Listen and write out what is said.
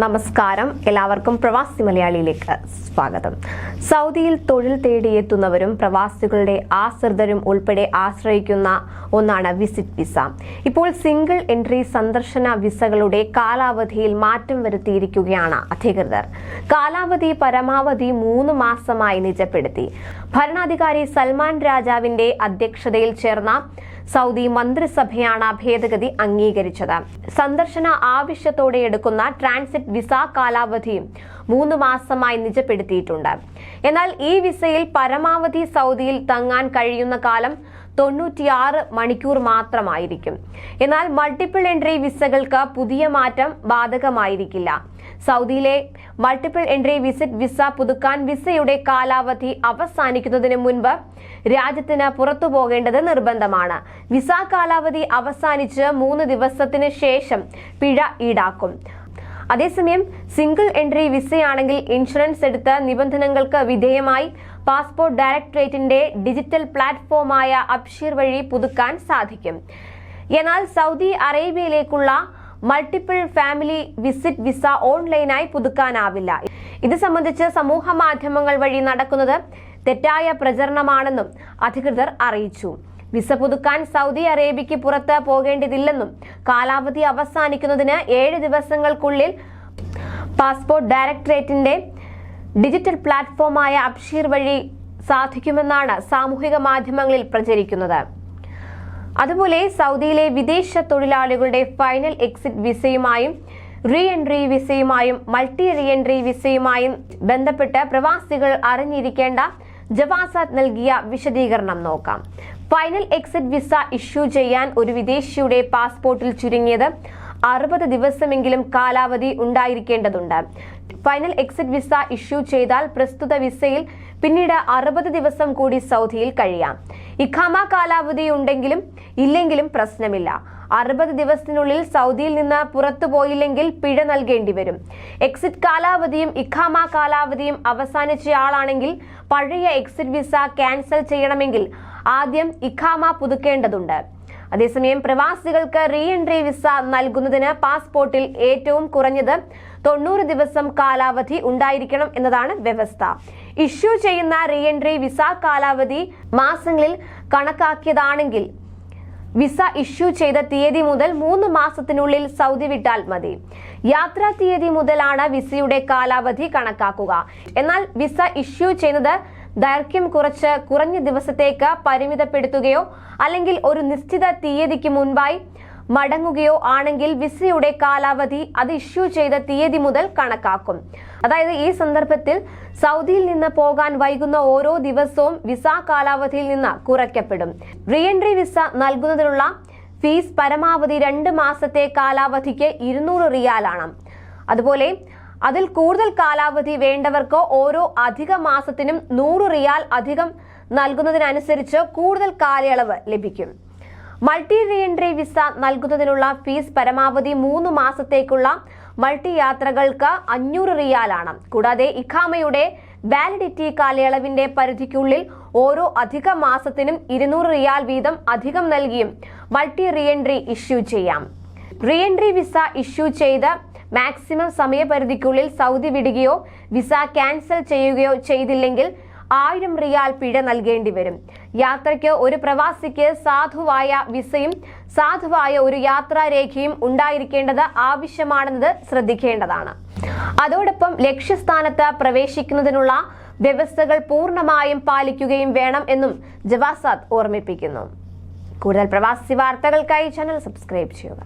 നമസ്കാരം. എല്ലാവർക്കും പ്രവാസി മലയാളിയിലേക്ക് സ്വാഗതം. സൗദിയിൽ തൊഴിൽ തേടിയെത്തുന്നവരും പ്രവാസികളുടെ ആശ്രിതരും ഉൾപ്പെടെ ആശ്രയിക്കുന്ന ഒന്നാണ് വിസിറ്റ് വിസ ഇപ്പോൾ സിംഗിൾ എൻട്രി സന്ദർശന വിസകളുടെ കാലാവധിയിൽ മാറ്റം വരുത്തിയിരിക്കുകയാണ് അധികൃതർ. കാലാവധി പരമാവധി മൂന്ന് മാസമായി നിജപ്പെടുത്തി. ഭരണാധികാരി സൽമാൻ രാജാവിന്റെ അധ്യക്ഷതയിൽ ചേർന്ന സൗദി മന്ത്രിസഭയാണ് ഭേദഗതി അംഗീകരിച്ചത്. സന്ദർശന ആവശ്യത്തോടെ എടുക്കുന്ന ട്രാൻസിറ്റ് വിസ കാലാവധി മൂന്ന് മാസമായി നിജപ്പെടുത്തിയിട്ടുണ്ട്. എന്നാൽ ഈ വിസയിൽ പരമാവധി സൗദിയിൽ തങ്ങാൻ കഴിയുന്ന കാലം തൊണ്ണൂറ്റിയാറ് മണിക്കൂർ മാത്രമായിരിക്കും. എന്നാൽ മൾട്ടിപ്പിൾ എൻട്രി വിസകൾക്ക് പുതിയ മാറ്റം ബാധകമായിരിക്കില്ല. സൗദിയിലെ മൾട്ടിപ്പിൾ എൻട്രി വിസിറ്റ് വിസ പുതുക്കാൻ വിസയുടെ കാലാവധി അവസാനിക്കുന്നതിന് മുൻപ് രാജ്യത്തിന് പുറത്തു പോകേണ്ടത് നിർബന്ധമാണ്. വിസ കാലാവധി അവസാനിച്ച് മൂന്ന് ദിവസത്തിന് ശേഷം പിഴ ഈടാക്കും. അതേസമയം സിംഗിൾ എൻട്രി വിസയാണെങ്കിൽ ഇൻഷുറൻസ് എടുത്ത് നിബന്ധനകൾക്ക് വിധേയമായി പാസ്പോർട്ട് ഡയറക്ടറേറ്റിന്റെ ഡിജിറ്റൽ പ്ലാറ്റ്ഫോമായ അബ്ഷീർ വഴി പുതുക്കാൻ സാധിക്കും. എന്നാൽ സൗദി അറേബ്യയിലേക്കുള്ള മൾട്ടിപ്പിൾ ഫാമിലി വിസിറ്റ് വിസ ഓൺലൈനായി പുതുക്കാനാവില്ല. ഇത് സംബന്ധിച്ച് സമൂഹ മാധ്യമങ്ങൾ വഴി നടക്കുന്നത് തെറ്റായ പ്രചരണമാണെന്നും അധികൃതർ അറിയിച്ചു. വിസ പുതുക്കാൻ സൗദി അറേബ്യയ്ക്ക് പുറത്ത് പോകേണ്ടതില്ലെന്നും കാലാവധി അവസാനിക്കുന്നതിന് ഏഴ് ദിവസങ്ങൾക്കുള്ളിൽ പാസ്പോർട്ട് ഡയറക്ടറേറ്റിന്റെ ഡിജിറ്റൽ പ്ലാറ്റ്ഫോമായ അബ്ഷീർ വഴി സാധിക്കുമെന്നാണ് സാമൂഹിക മാധ്യമങ്ങളിൽ പ്രചരിക്കുന്നത്. അതുപോലെ സൗദിയിലെ വിദേശ തൊഴിലാളികളുടെ ഫൈനൽ എക്സിറ്റ് വിസയുമായും റീ എൻട്രി വിസയുമായും മൾട്ടി റീ എൻട്രി വിസയുമായും ബന്ധപ്പെട്ട് പ്രവാസികൾ അറിഞ്ഞിരിക്കേണ്ട ജവാസാദ് നൽകിയ വിശദീകരണം നോക്കാം. ഫൈനൽ എക്സിറ്റ് വിസ ഇഷ്യൂ ചെയ്യാൻ ഒരു വിദേശിയുടെ പാസ്പോർട്ടിൽ ചുരുങ്ങിയത് അറുപത് ദിവസമെങ്കിലും കാലാവധി ഉണ്ടായിരിക്കേണ്ടതുണ്ട്. ഫൈനൽ എക്സിറ്റ് വിസ ഇഷ്യൂ ചെയ്താൽ പ്രസ്തുത വിസയിൽ പിന്നീട് അറുപത് ദിവസം കൂടി സൗദിയിൽ കഴിയാം. ഇഖാമ കാലാവധി ഉണ്ടെങ്കിലും ഇല്ലെങ്കിലും പ്രശ്നമില്ല. അറുപത് ദിവസത്തിനുള്ളിൽ സൗദിയിൽ നിന്ന് പുറത്തു പോയില്ലെങ്കിൽ പിഴ നൽകേണ്ടി വരും. എക്സിറ്റ് കാലാവധിയും ഇഖാമ കാലാവധിയും അവസാനിച്ച അവസാനിച്ചയാളാണെങ്കിൽ പഴയ എക്സിറ്റ് വിസ ക്യാൻസൽ ചെയ്യണമെങ്കിൽ ആദ്യം ഇഖാമ പുതുക്കേണ്ടതുണ്ട്. അതേസമയം പ്രവാസികൾക്ക് റീ എൻട്രി വിസ നൽകുന്നതിന് പാസ്പോർട്ടിൽ ഏറ്റവും കുറഞ്ഞത് തൊണ്ണൂറ് ദിവസം കാലാവധി ഉണ്ടായിരിക്കണം എന്നതാണ് വ്യവസ്ഥ. ഇഷ്യൂ ചെയ്യുന്ന റീ എൻട്രി വിസ കാലാവധി മാസങ്ങളിൽ കണക്കാക്കിയതാണെങ്കിൽ വിസ ഇഷ്യൂ ചെയ്ത തീയതി മുതൽ മൂന്ന് മാസത്തിനുള്ളിൽ സൗദി വിട്ടാൽ മതി. യാത്രാ തീയതി മുതലാണ് വിസയുടെ കാലാവധി കണക്കാക്കുക. എന്നാൽ വിസ ഇഷ്യൂ ചെയ്യുന്നത് ദൈർഘ്യം കുറച്ച് കുറഞ്ഞ ദിവസത്തേക്ക് പരിമിതപ്പെടുത്തുകയോ അല്ലെങ്കിൽ ഒരു നിശ്ചിത തീയതിക്ക് മുൻപായി മടങ്ങുകയോ ആണെങ്കിൽ വിസയുടെ കാലാവധി അത് ഇഷ്യൂ ചെയ്ത തീയതി മുതൽ കണക്കാക്കും. അതായത് ഈ സന്ദർഭത്തിൽ സൗദിയിൽ നിന്ന് പോകാൻ വൈകുന്ന ഓരോ ദിവസവും വിസ കാലാവധിയിൽ നിന്ന് കുറയ്ക്കപ്പെടും. റീഎൻട്രി വിസ നൽകുന്നതിനുള്ള ഫീസ് പരമാവധി രണ്ട് മാസത്തെ കാലാവധിക്ക് ഇരുന്നൂറ് റിയാലാണ്. അതുപോലെ അതിൽ കൂടുതൽ കാലാവധി വേണ്ടവർക്ക് ഓരോ അധിക മാസത്തിനും നൂറ് റിയാൽ അധികം നൽകുന്നതിനനുസരിച്ച് കൂടുതൽ കാലയളവ് ലഭിക്കും. മൾട്ടി റീഎൻട്രി വിസ നൽകുന്നതിനുള്ള ഫീസ് പരമാവധി മൂന്ന് മാസത്തേക്കുള്ള മൾട്ടി യാത്രകൾക്ക് അഞ്ഞൂറ് റിയാലാണ്. കൂടാതെ ഇഖാമയുടെ വാലിഡിറ്റി കാലയളവിന്റെ പരിധിക്കുള്ളിൽ ഓരോ അധിക മാസത്തിനും ഇരുന്നൂറ് റിയാൽ വീതം അധികം നൽകിയും മൾട്ടി റീഎൻട്രി ഇഷ്യൂ ചെയ്യാം. റീഎൻട്രി വിസ ഇഷ്യൂ ചെയ്ത് മാക്സിമം സമയപരിധിക്കുള്ളിൽ സൗദി വിടുകയോ വിസ ക്യാൻസൽ ചെയ്യുകയോ ചെയ്തില്ലെങ്കിൽ ആയിരം റിയാൽ പിഴ നൽകേണ്ടി വരും. യാത്രയ്ക്ക് ഒരു പ്രവാസിക്ക് സാധുവായ വിസയും സാധുവായ ഒരു യാത്രാരേഖയും ഉണ്ടായിരിക്കേണ്ടത് ആവശ്യമാണെന്നത് ശ്രദ്ധിക്കേണ്ടതാണ്. അതോടൊപ്പം ലക്ഷ്യസ്ഥാനത്ത് പ്രവേശിക്കുന്നതിനുള്ള വ്യവസ്ഥകൾ പൂർണമായും പാലിക്കുകയും വേണം എന്നും ജവാസാദ് ഓർമ്മിപ്പിക്കുന്നു. കൂടുതൽ പ്രവാസി വാർത്തകൾക്കായി ചാനൽ സബ്സ്ക്രൈബ് ചെയ്യുക.